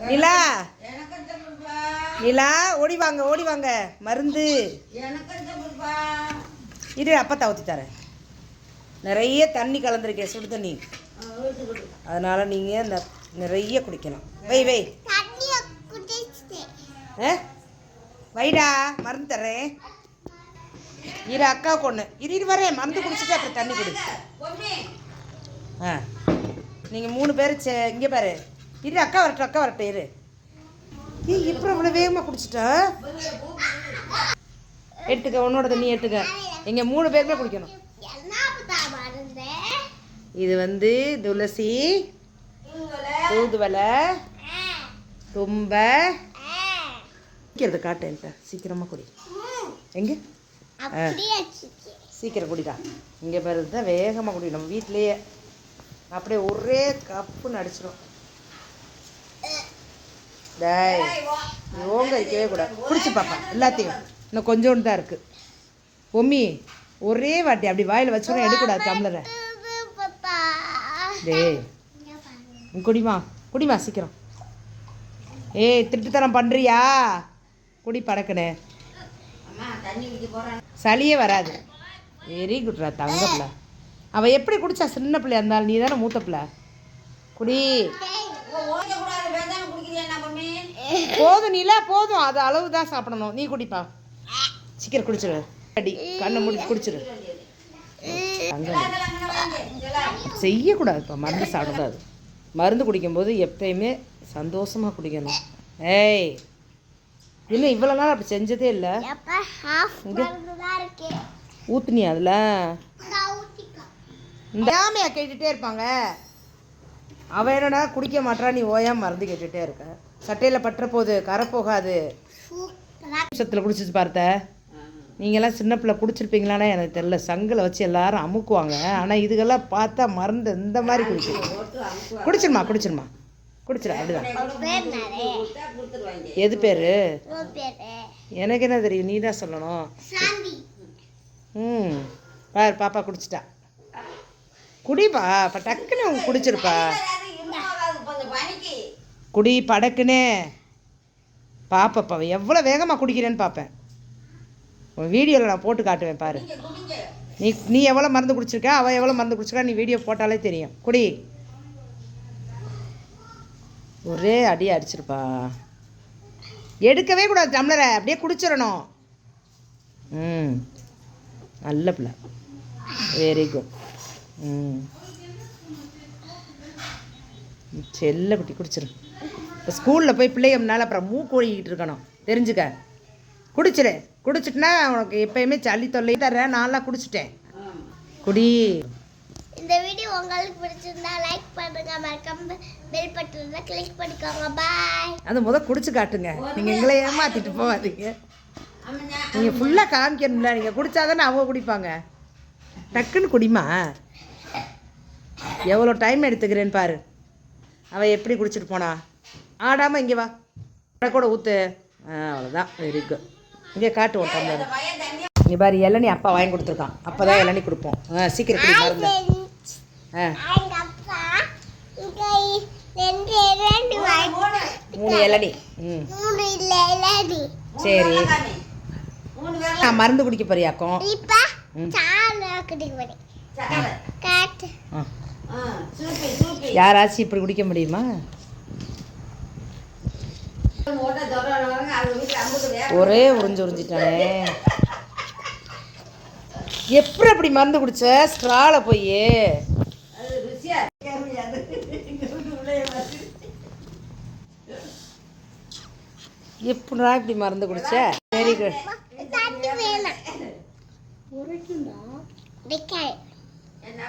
நிலா. நிலா ஓடி வாங்க ஓடி வாங்க. மருந்து. இரு அப்பா ஊற்றி தரேன். நிறைய தண்ணி கலந்துருக்கேன் சுடு தண்ணி. அதனால் நீங்கள் நிறைய குடிக்கணும் வை வை. ஆ? வைடா மருந்து தர்றேன் இரு அக்காவுக்கு ஒன்று இரு இரு வரேன். மருந்து குடிச்சிட்டு அப்புறம் தண்ணி குடி. ஆ. நீங்கள் மூணு பேர் சே இங்கே பாரு. இரு அக்கா வரட்டும் அக்கா வரட்டும் இரு. ஏய் இப்போ இவ்வளோ வேகமாக குடிச்சிட்டா? எடுத்துக்க உன்னோட தண்ணி எடுத்துக்க. எங்கள் மூணு பேருமே குடிக்கணும். இது வந்து துளசி தூதுவலை தும்பை. குடிக்கிறது காட்டு என்கிட்ட. சீக்கிரமாக குடி. எங்கே? ஆ. சீக்கிரம் குடிடா. இங்கே பாரு தான் வேகமாக குடி நம்ம வீட்டிலேயே. அப்படியே ஒரே கப்புன்னு அடிச்சிடும் டேய் ஓங்க இருக்கவே கூடாது பிடிச்சி பாப்பா எல்லாத்தையும். இன்னும் கொஞ்சோண்டு தான் இருக்குது பொம்மி ஒரே வாட்டி அப்படி வாயில் வச்சோன்னா எடுக்கக்கூடாது டம்ளரை. டேய் குடிமா குடிமா சீக்கிரம். ஏய் திருட்டுத்தனம் பண்ணுறியா குடி படக்குனே. சளியே வராது. வெரி குட்ரா தங்க பிள்ளை. அவள் எப்படி குடிச்சா சின்ன பிள்ளையா இருந்தாலும் நீ தானே மூத்த பிள்ளை. குடி ஓங்க கூடாது வேதாம குடிக்கிறியா என்ன பொம்மி போதும் நீலா போதும். அது அளவு தான் சாப்பிடணும். நீ குடிப்பா. சீக்கிரம் குடிச்சிரு. அடி கண்ணை முடிச்சு குடிச்சிரு. செய்யக்கூடாதுப்பா. மருந்து சாப்பிடக்கூடாது. மருந்து குடிக்கும்போது எப்பயுமே சந்தோஷமாக குடிக்கணும். ஏய் இன்னும் இவ்வளோ நாள் அப்படி செஞ்சதே இல்லை? ஊத்துனி அதில்? இந்த கேட்டுகிட்டே இருப்பாங்க. அவன் என்னடா குடிக்க மாட்றா நீ ஓயாம மருந்து கேட்டுகிட்டே இருக்க? சட்டையில் பற்ற போகுது கரை போகாது. நிமிஷத்தில் குடிச்சிச்சு பார்த்த. நீங்களாம் சின்ன பிள்ளை குடிச்சிருப்பீங்களான்னு எனக்கு தெரில சங்கில் வச்சு எல்லாரும் அமுக்குவாங்க. ஆனால் இதுக்கெல்லாம் பார்த்தா மருந்து இந்த மாதிரி குடிக்கும் குடிச்சிருமா குடிச்சிருமா? குடிச்சிரு அப்படிதான். எது பேர்? எனக்கு என்ன தெரியும்? நீ தான் சொல்லணும். ம். பாரு பாப்பா குடிச்சிட்டா. குடிப்பா இப்போ டக்குன்னு குடிச்சிருப்பா. குடி படக்குன்னு. பாப்பப்பா எவ்வளோ வேகமாக குடிக்கிறேன்னு பார்ப்பேன் உன் வீடியோவில் நான் போட்டு காட்டுவேன் பாரு. நீ நீ எவ்வளோ மருந்து குடிச்சிருக்க அவள் எவ்வளோ மருந்து குடிச்சிருக்கா நீ வீடியோ போட்டாலே தெரியும். குடி. ஒரே அடி அடிச்சிருப்பா. எடுக்கவே கூடாது டம்ளரை. அப்படியே குடிச்சிடணும். ம். நல்ல பிள்ளை. வெரி குட் ம். செல்ல குட்டி குடிச்சிரு. இப்போ ஸ்கூலில் போய் பிள்ளைகள்னால அப்புறம் மூக்கு ஒழுகிட்டு இருக்கணும். தெரிஞ்சுக்க. குடிச்சிரு குடிச்சிட்டுனா உனக்கு எப்பயுமே சளி தொல்லை தர்றேன் நான்லாம் குடிச்சிட்டேன். குடி. இந்த வீடியோ உங்களுக்கு பிடிச்சிருந்தா லைக் பண்ணுங்க. மறக்காம பெல் பட்டனை கிளிக் பண்ணிக்கோங்க. பாய் அது முத குடிச்சு காட்டுங்க. நீங்கள் எங்களை ஏமாத்திட்டு போகாதீங்க. நீங்கள் ஃபுல்லாக காமிக்கணும்ல. நீங்கள் குடிச்சாதானே அவங்க குடிப்பாங்க. டக்குன்னு குடிமா எவ்வளோ டைம் எடுத்துக்கிறேன்னு பாரு. அவள் எப்படி குடிச்சிட்டு போனா? ஆடாமல் இங்கே வா. அட கூட ஊற்று அவ்வளோதான் வெரி குட் இங்கே காட்டு தண்ணி இங்கே பாரு இளநீ அப்பா வாங்கி கொடுத்துருக்கான். அப்போ தான் இளநீ கொடுப்போம். ஆ சீக்கிரம் குடி மருந்து ஆ மூணு இளநீ. ம். சரி. நான் மருந்து குடிக்க போறியாக்கும் இப்ப ம். சால குடிக்க போறேன். சக்கரை காட்டு. ஆ. ஆ சூப்பி சூப்பி. யாராச்சும் இப்படி குடிக்க முடியுமா? ஒரே உறிஞ்சு உறிஞ்சிட்டானே. எப்படி அப்படி மருந்து குடிச்ச? ஸ்ட்ரால போய். எப்படா இப்படி மருந்து குடிச்ச? வெரி குட் உரைக்குண்டா? என்ன